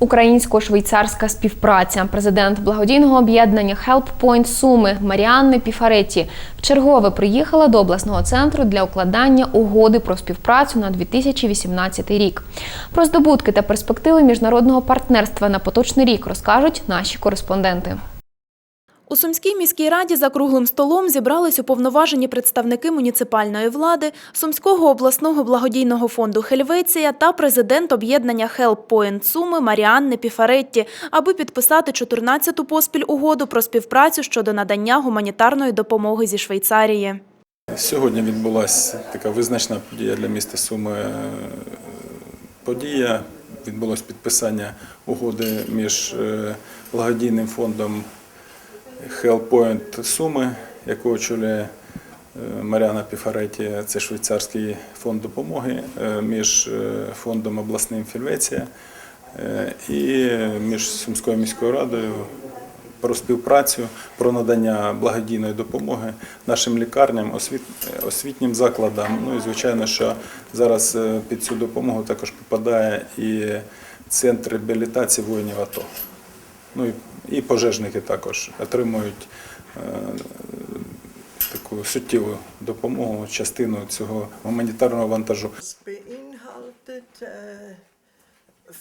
Українсько-швейцарська співпраця. Президент благодійного об'єднання Point Суми Маріанни Піфареті вчергове приїхала до обласного центру для укладання угоди про співпрацю на 2018 рік. Про здобутки та перспективи міжнародного партнерства на поточний рік розкажуть наші кореспонденти. У Сумській міській раді за круглим столом зібрались уповноважені представники муніципальної влади, Сумського обласного благодійного фонду Хельвеція та президент об'єднання Help Point Суми Маріанни Піфаретті, аби підписати 14-ту поспіль угоду про співпрацю щодо надання гуманітарної допомоги зі Швейцарії. Сьогодні відбулася така визначна подія для міста Суми. е, Подія відбулось підписання угоди між е, благодійним фондом Hellpoint Суми, яку очолює е, Маріана Піфареті, це швейцарський фонд допомоги, е, між е, фондом обласним Фільвеція і між Сумською міською радою про співпрацю, про надання благодійної допомоги нашим лікарням, освіт, освітнім закладам. Ну і звичайно, що зараз під цю допомогу також попадає і центр реабілітації воїнів АТО. Ну і, пожежники також отримують е, таку суттєву допомогу, частину цього гуманітарного вантажу.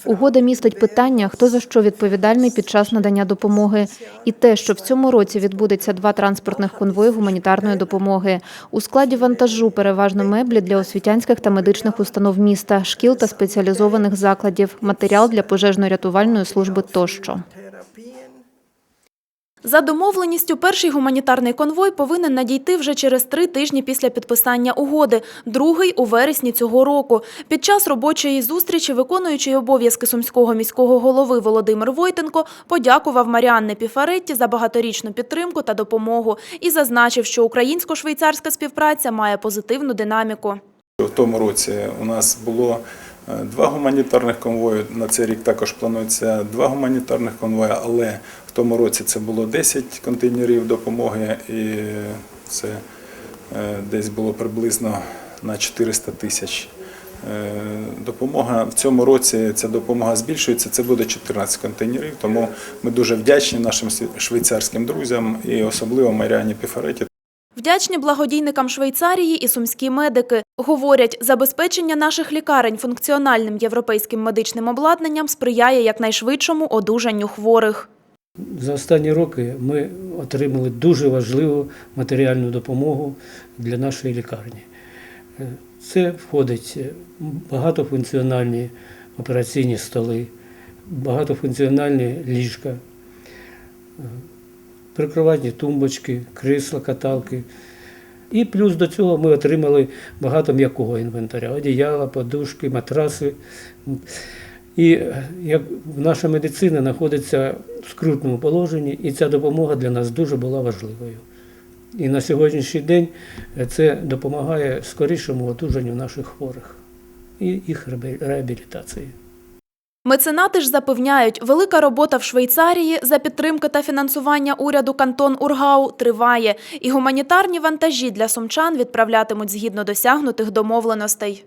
Угода містить питання, хто за що відповідальний під час надання допомоги, і те, що в цьому році відбудеться два транспортних конвої гуманітарної допомоги. У складі вантажу переважно меблі для освітянських та медичних установ міста, шкіл та спеціалізованих закладів, матеріал для пожежно-рятувальної служби тощо. За домовленістю, перший гуманітарний конвой повинен надійти вже через три тижні після підписання угоди, другий – у вересні цього року. Під час робочої зустрічі виконуючий обов'язки сумського міського голови Володимир Войтенко подякував Маріанне Піфаретті за багаторічну підтримку та допомогу і зазначив, що українсько-швейцарська співпраця має позитивну динаміку. В тому році у нас було два гуманітарних конвої. На цей рік також планується два гуманітарних конвої, але в тому році це було 10 контейнерів допомоги, і це е, десь було приблизно на 400 тисяч. е, Допомога в цьому році ця допомога збільшується. Це буде 14 контейнерів. Тому ми дуже вдячні нашим швейцарським друзям і особливо Маріані Піфареті Вдячні благодійникам Швейцарії і сумські медики. Говорять, забезпечення наших лікарень функціональним європейським медичним обладнанням сприяє якнайшвидшому одужанню хворих. За останні роки ми отримали дуже важливу матеріальну допомогу для нашої лікарні. Це входить багатофункціональні операційні столи, багатофункціональні ліжка, прикроватні тумбочки, крісла, каталки. І плюс до цього ми отримали багато м'якого інвентаря: одіяла, подушки, матраси. І як наша медицина знаходиться в скрутному положенні, і ця допомога для нас дуже була важливою. І на сьогоднішній день це допомагає скорішому одужанню наших хворих і їх реабілітації. Меценати ж запевняють, велика робота в Швейцарії за підтримки та фінансування уряду кантон Ургау триває, і гуманітарні вантажі для сумчан відправлятимуть згідно досягнутих домовленостей.